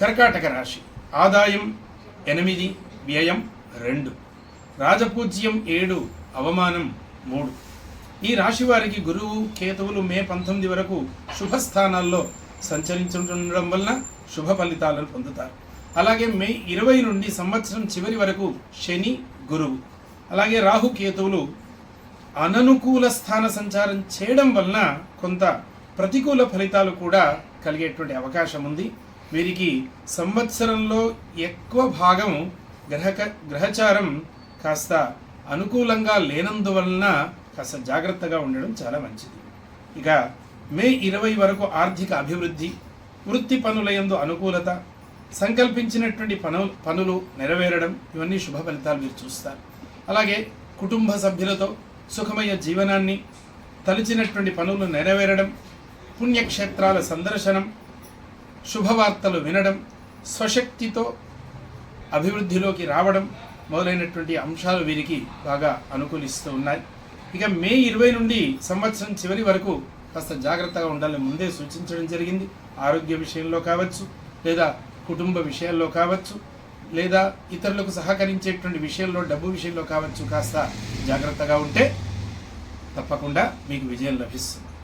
కర్కాటక రాశి. ఆదాయం ఎనిమిది వ్యయం రెండు. రాజపూజ్యం ఏడు అవమానం మూడు. ఈ రాశి వారికి గురువు కేతువులు మే పంతొమ్మిది వరకు శుభస్థానాల్లో సంచరించుండడం వలన శుభ ఫలితాలను పొందుతారు. అలాగే మే ఇరవై నుండి సంవత్సరం చివరి వరకు శని గురువు. అలాగే రాహు కేతువులు అననుకూల స్థాన సంచారం చేయడం వలన కొంత ప్రతికూల ఫలితాలు కూడా కలిగేటువంటి అవకాశం ఉంది. వీరికి సంవత్సరంలో ఎక్కువ భాగం గ్రహక గ్రహచారం కాస్త అనుకూలంగా లేనందువలన కాస్త జాగ్రత్తగా ఉండడం చాలా మంచిది. ఇక మే ఇరవై వరకు ఆర్థిక అభివృద్ధి వృత్తి పనుల యందు అనుకూలత సంకల్పించినటువంటి పను పనులు నెరవేరడం ఇవన్నీ శుభ ఫలితాలు మీరు చూస్తారు. అలాగే కుటుంబ సభ్యులతో సుఖమయ జీవనాన్ని తలిచినటువంటి పనులు నెరవేరడం పుణ్యక్షేత్రాల సందర్శనం శుభవార్తలు వినడం స్వశక్తితో అభివృద్ధిలోకి రావడం మొదలైనటువంటి అంశాలు వీరికి బాగా అనుకూలిస్తూ ఉన్నాయి. ఇక మే ఇరవై నుండి సంవత్సరం చివరి వరకు కాస్త జాగ్రత్తగా ఉండాలని ముందే సూచించడం జరిగింది. ఆరోగ్య విషయంలో కావచ్చు లేదా కుటుంబ విషయాల్లో కావచ్చు లేదా ఇతరులకు సహకరించేటువంటి విషయంలో డబ్బు విషయంలో కావచ్చు కాస్త జాగ్రత్తగా ఉంటే తప్పకుండా మీకు విజయం లభిస్తుంది.